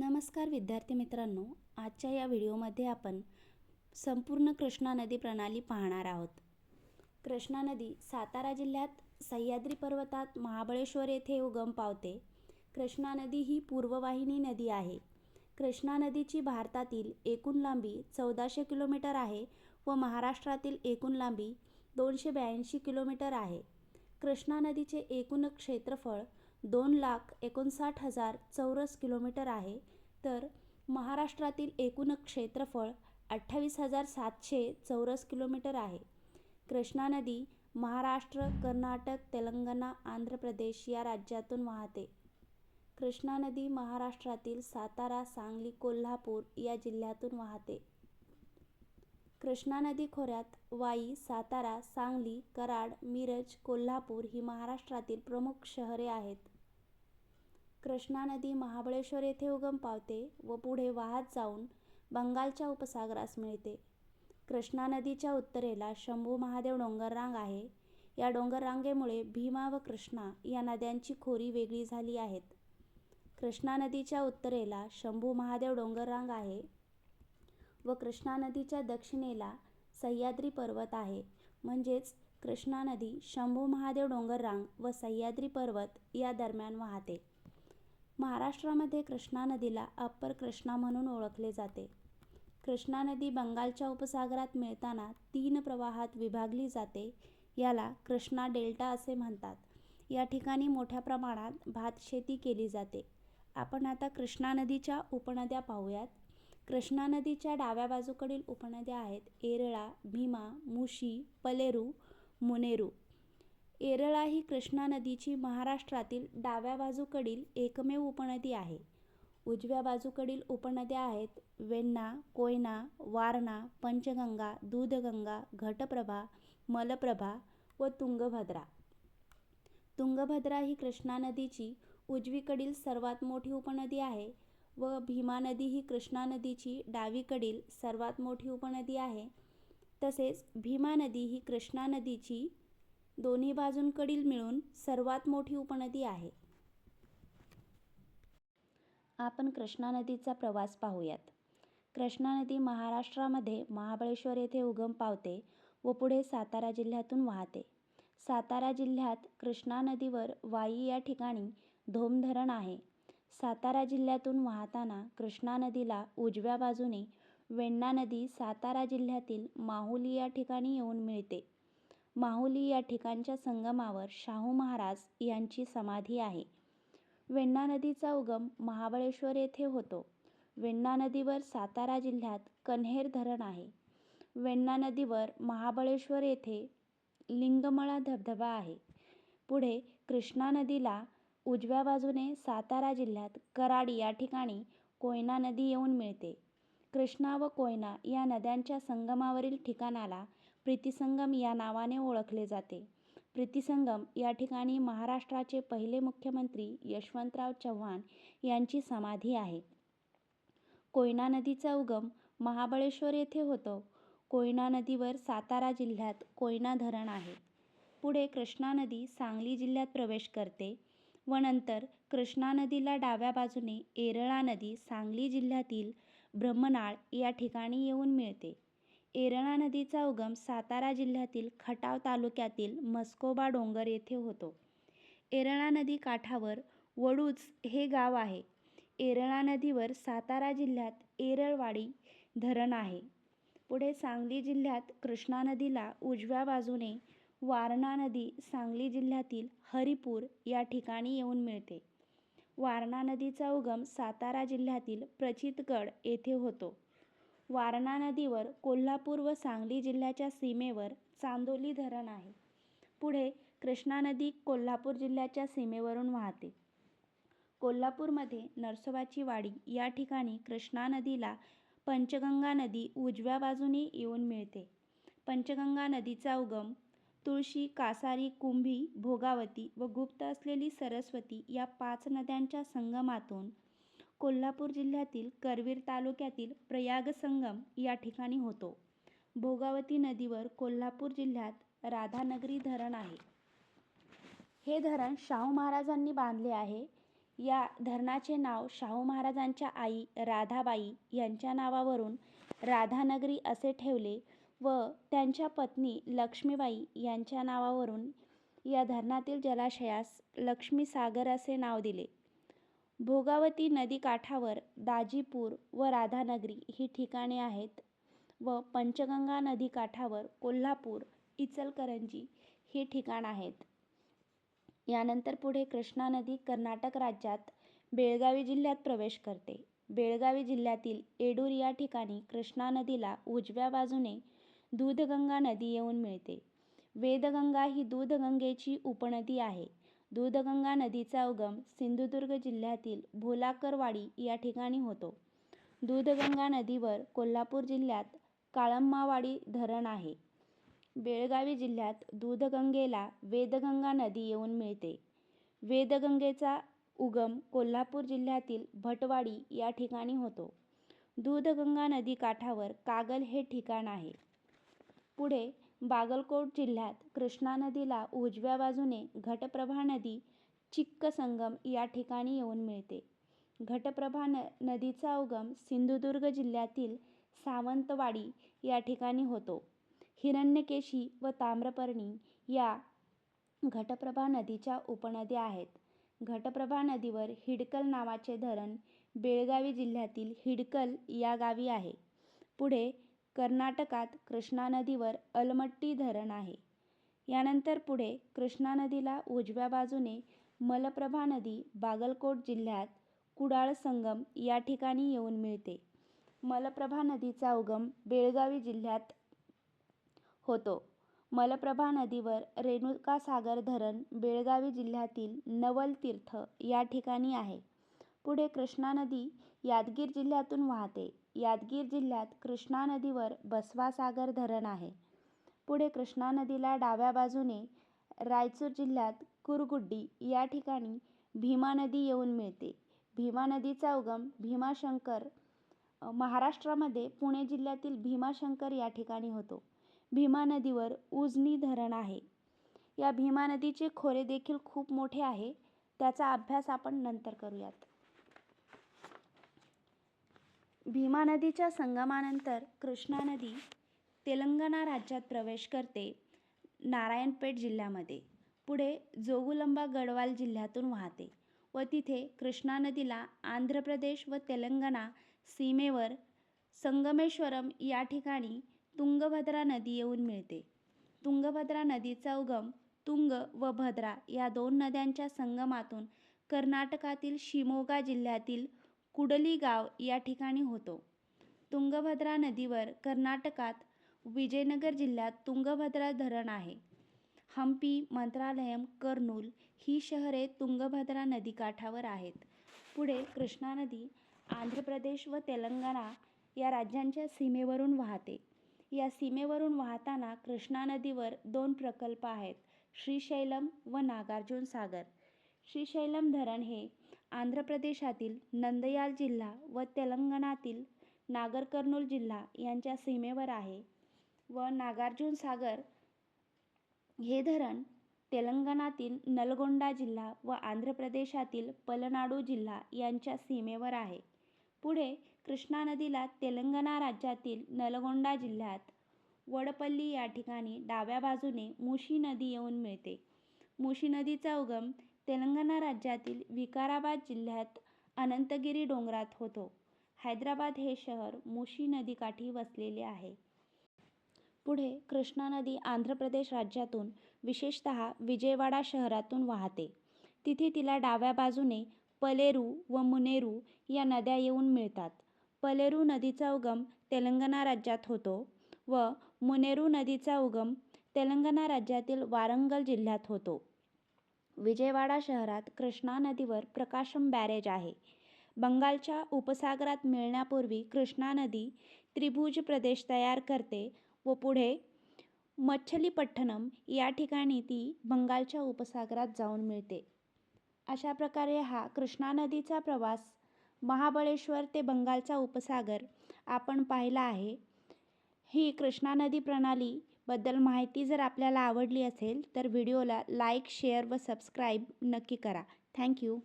नमस्कार विद्यार्थी मित्रांनो आजच्या या व्हिडिओमध्ये आपण संपूर्ण कृष्णा नदी प्रणाली पाहणार आहोत. कृष्णा नदी सातारा जिल्ह्यात सह्याद्री पर्वतात महाबळेश्वर येथे उगम पावते. कृष्णा नदी ही पूर्ववाहिनी नदी आहे. कृष्णा नदीची भारतातील एकूण लांबी चौदाशे किलोमीटर आहे व महाराष्ट्रातील एकूण लांबी दोनशे ब्याऐंशी किलोमीटर आहे. कृष्णा नदीचे एकूण क्षेत्रफळ दोन लाख एकोणसाठ हजार चौरस किलोमीटर आहे. तर महाराष्ट्रातील एकूण क्षेत्रफळ अठ्ठावीस हजार सातशे चौरस किलोमीटर आहे. कृष्णा नदी महाराष्ट्र कर्नाटक तेलंगणा आंध्र प्रदेश या राज्यातून वाहते. कृष्णा नदी महाराष्ट्रातील सातारा सांगली कोल्हापूर या जिल्ह्यातून वाहते. कृष्णा नदी खोऱ्यात वाई सातारा सांगली कराड मिरज कोल्हापूर ही महाराष्ट्रातील प्रमुख शहरे आहेत. कृष्णा नदी महाबळेश्वर येथे उगम पावते व पुढे वाहत जाऊन बंगालच्या उपसागरास मिळते. कृष्णा नदीच्या उत्तरेला शंभू महादेव डोंगररांग आहे. या डोंगररांगेमुळे भीमा व कृष्णा या नद्यांची खोरी वेगळी झाली आहेत. कृष्णा नदीच्या उत्तरेला शंभू महादेव डोंगररांग आहे. व कृष्णा नदीच्या दक्षिणेला सह्याद्री पर्वत आहे. म्हणजेच कृष्णा नदी शंभू महादेव डोंगररांग व सह्याद्री पर्वत या दरम्यान वाहते. महाराष्ट्रामध्ये कृष्णा नदीला अप्पर कृष्णा म्हणून ओळखले जाते. कृष्णा नदी बंगालच्या उपसागरात मिळताना तीन प्रवाहात विभागली जाते याला कृष्णा डेल्टा असे म्हणतात. या ठिकाणी मोठ्या प्रमाणात भातशेती केली जाते. आपण आता कृष्णा नदीच्या उपनद्या पाहूयात. कृष्णा नदीच्या डाव्या बाजूकडील उपनद्या आहेत. एरळा भीमा मुशी पलेरू मुनेरू. एरळा ही कृष्णा नदीची महाराष्ट्रातील डाव्या बाजूकडील एकमेव उपनदी आहे. उजव्या बाजूकडील उपनद्या आहेत वेण्णा कोयना वारणा पंचगंगा दूधगंगा घटप्रभा मलप्रभा व तुंगभद्रा. तुंगभद्रा ही कृष्णा नदीची उजवीकडील सर्वात मोठी उपनदी आहे. व भीमा नदी ही कृष्णा नदीची डावीकडील सर्वात मोठी उपनदी आहे. तसेच भीमा नदी ही कृष्णा नदीची दोन्ही बाजूंकडील मिळून सर्वात मोठी उपनदी आहे. आपण कृष्णा नदीचा प्रवास पाहूयात. कृष्णा नदी महाराष्ट्रामध्ये महाबळेश्वर येथे उगम पावते व पुढे सातारा जिल्ह्यातून वाहते. सातारा जिल्ह्यात कृष्णा नदीवर वाई या ठिकाणी धोम धरण आहे. सातारा जिल्ह्यातून वाहताना कृष्णा नदीला उजव्या बाजूने वेण्णा नदी सातारा जिल्ह्यातील माहुली या ठिकाणी येऊन मिळते. माहुली या ठिकाणच्या संगमावर शाहू महाराज यांची समाधी आहे. वेण्णा नदीचा उगम महाबळेश्वर येथे होतो. वेण्णा नदीवर सातारा जिल्ह्यात कन्हेर धरण आहे. वेण्णा नदीवर महाबळेश्वर येथे लिंगमळा धबधबा आहे. पुढे कृष्णा नदीला उजव्या बाजूने सातारा जिल्ह्यात कराड या ठिकाणी कोयना नदी येऊन मिळते. कृष्णा व कोयना या नद्यांच्या संगमावरील ठिकाणाला प्रीतिसंगम या नावाने ओळखले जाते. प्रीतिसंगम या ठिकाणी महाराष्ट्राचे पहिले मुख्यमंत्री यशवंतराव चव्हाण यांची समाधी आहे. कोयना नदीचा उगम महाबळेश्वर येथे होतो. कोयना नदीवर सातारा जिल्ह्यात कोयना धरण आहे. पुढे कृष्णा नदी सांगली जिल्ह्यात प्रवेश करते. व नंतर कृष्णा नदीला डाव्या बाजूने एरळा नदी सांगली जिल्ह्यातील ब्रह्मनाळ या ठिकाणी येऊन मिळते. एरळा नदीचा उगम सातारा जिल्ह्यातील खटाव तालुक्यातील मस्कोबा डोंगर येथे होतो. एरळा नदी काठावर वडूज हे गाव आहे. एरळा नदीवर सातारा जिल्ह्यात एरळवाडी धरण आहे. पुढे सांगली जिल्ह्यात कृष्णा नदीला उजव्या बाजूने वारणा नदी सांगली जिल्ह्यातील हरिपूर या ठिकाणी येऊन मिळते. वारणा नदीचा उगम सातारा जिल्ह्यातील प्रचितगड येथे होतो. वारणा नदीवर कोल्हापूर व सांगली जिल्ह्याच्या सीमेवर चांदोली धरण आहे. पुढे कृष्णा नदी कोल्हापूर जिल्ह्याच्या सीमेवरून वाहते. कोल्हापूरमध्ये नरसोबाची वाडी या ठिकाणी कृष्णा नदीला पंचगंगा नदी उजव्या बाजूने येऊन मिळते. पंचगंगा नदीचा उगम तुळशी कासारी कुंभी भोगावती व गुप्त असलेली सरस्वती या पाच नद्यांच्या संगमातून कोल्हापूर जिल्ह्यातील करवीर तालुक्यातील प्रयाग संगम या ठिकाणी होतो. भोगावती नदीवर कोल्हापूर जिल्ह्यात राधानगरी धरण आहे. हे धरण शाहू महाराजांनी बांधले आहे. या धरणाचे नाव शाहू महाराजांच्या आई राधाबाई यांच्या नावावरून राधानगरी असे ठेवले व त्यांच्या पत्नी लक्ष्मीबाई यांच्या नावावरून या धरणातील जलाशयास लक्ष्मीसागर असे नाव दिले. भोगावती नदीकाठावर दाजीपूर व राधानगरी ही ठिकाणे आहेत व पंचगंगा नदीकाठावर कोल्हापूर इचलकरंजी ही ठिकाण आहेत. यानंतर पुढे कृष्णा नदी कर्नाटक राज्यात बेळगावी जिल्ह्यात प्रवेश करते. बेळगावी जिल्ह्यातील एडूर या ठिकाणी कृष्णा नदीला उजव्या बाजूने दूधगंगा नदी येऊन मिळते. वेदगंगा ही दूधगंगेची उपनदी आहे. दूधगंगा नदीचा उगम सिंधुदुर्ग जिल्ह्यातील भोलाकरवाडी या ठिकाणी होतो. दूधगंगा नदीवर कोल्हापूर जिल्ह्यात काळम्मावाडी धरण आहे. बेळगावी जिल्ह्यात दूधगंगेला वेदगंगा नदी येऊन मिळते. वेदगंगेचा उगम कोल्हापूर जिल्ह्यातील भटवाडी या ठिकाणी होतो. दूधगंगा नदी काठावर कागल हे ठिकाण आहे. पुढे बागलकोट जिल्ह्यात कृष्णा नदीला उजव्या बाजूने घटप्रभा नदी चिक्क संगम या ठिकाणी येऊन मिळते. घटप्रभा न नदीचा उगम सिंधुदुर्ग जिल्ह्यातील सावंतवाडी या ठिकाणी होतो. हिरण्यकेशी व ताम्रपर्णी या घटप्रभा नदीच्या उपनद्या आहेत. घटप्रभा नदीवर हिडकल नावाचे धरण बेळगावी जिल्ह्यातील हिडकल या गावी आहे. पुढे कर्नाटकात कृष्णा नदीवर अलमट्टी धरण आहे. यानंतर पुढे कृष्णा नदीला उजव्या बाजूने मलप्रभा नदी बागलकोट जिल्ह्यात कुडाळ संगम या ठिकाणी येऊन मिळते. मलप्रभा नदीचा उगम बेळगावी जिल्ह्यात होतो. मलप्रभा नदीवर रेणुकासागर धरण बेळगावी जिल्ह्यातील नवलतीर्थ या ठिकाणी आहे. पुढे कृष्णा नदी यादगीर जिल्ह्यातून वाहते. यादगीर जिल्ह्यात कृष्णा नदीवर बसवासागर धरण आहे. पुढे कृष्णा नदीला डाव्या बाजूने रायचूर जिल्ह्यात कुरगुड्डी या ठिकाणी भीमा नदी येऊन मिळते. भीमा नदीचा उगम भीमाशंकर महाराष्ट्रामध्ये पुणे जिल्ह्यातील भीमाशंकर या ठिकाणी होतो. भीमा नदीवर उजनी धरण आहे. या भीमा नदीचे खोरे देखील खूप मोठे आहे. त्याचा अभ्यास आपण नंतर करूयात. भीमा नदीच्या संगमानंतर कृष्णा नदी तेलंगणा राज्यात प्रवेश करते नारायणपेठ जिल्ह्यामध्ये. पुढे जोगुलंबा गडवाल जिल्ह्यातून वाहते व तिथे कृष्णा नदीला आंध्र प्रदेश व तेलंगणा सीमेवर संगमेश्वरम या ठिकाणी तुंगभद्रा नदी येऊन मिळते. तुंगभद्रा नदीचा उगम तुंग व भद्रा या दोन नद्यांच्या संगमातून कर्नाटकातील शिमोगा जिल्ह्यातील कुडली गाव या ठिकाणी होतो. तुंगभद्रा नदीवर कर्नाटकात विजयनगर जिल्ह्यात तुंगभद्रा धरण आहे. हम्पी मंत्रालयम कर्नूल ही शहरे तुंगभद्रा नदीकाठावर आहेत. पुढे कृष्णा नदी आंध्र प्रदेश व तेलंगणा या राज्यांच्या सीमेवरून वाहते. या सीमेवरून वाहताना कृष्णा नदीवर दोन प्रकल्प आहेत श्रीशैलम व नागार्जुन सागर. श्रीशैलम धरण हे आंध्र प्रदेशातील नंदयाल जिल्हा व तेलंगणातील नागर कर्नूल जिल्हा यांच्या सीमेवर आहे व नागार्जुन सागर हे धरण तेलंगणातील नलगोंडा जिल्हा व आंध्र प्रदेशातील पलनाडू जिल्हा यांच्या सीमेवर आहे. पुढे कृष्णा नदीला तेलंगणा राज्यातील नलगोंडा जिल्ह्यात वडपल्ली या ठिकाणी डाव्या बाजूने मुशी नदी येऊन मिळते. मुशी नदीचा उगम तेलंगणा राज्यातील विकाराबाद जिल्ह्यात अनंतगिरी डोंगरात होतो. हैदराबाद हे शहर मुशी नदीकाठी वसलेले आहे. पुढे कृष्णा नदी आंध्र प्रदेश राज्यातून विशेषतः विजयवाडा शहरातून वाहते. तिथे तिला डाव्या बाजूने पलेरू व मुनेरू या नद्या येऊन मिळतात. पलेरू नदीचा उगम तेलंगणा राज्यात होतो व मुनेरू नदीचा उगम तेलंगणा राज्यातील वारंगल जिल्ह्यात होतो. विजयवाडा शहरात कृष्णा नदीवर प्रकाशम बॅरेज आहे. बंगालच्या उपसागरात मिळण्यापूर्वी कृष्णा नदी त्रिभुज प्रदेश तयार करते व पुढे मच्छलीपट्टणम या ठिकाणी ती बंगालच्या उपसागरात जाऊन मिळते. अशा प्रकारे हा कृष्णा नदीचा प्रवास महाबळेश्वर ते बंगालचा उपसागर आपण पाहिला आहे. ही कृष्णा नदी प्रणाली बद्दल माहिती जर आपल्याला आवडली असेल तर व्हिडिओला लाईक शेअर व सबस्क्राईब नक्की करा. थँक्यू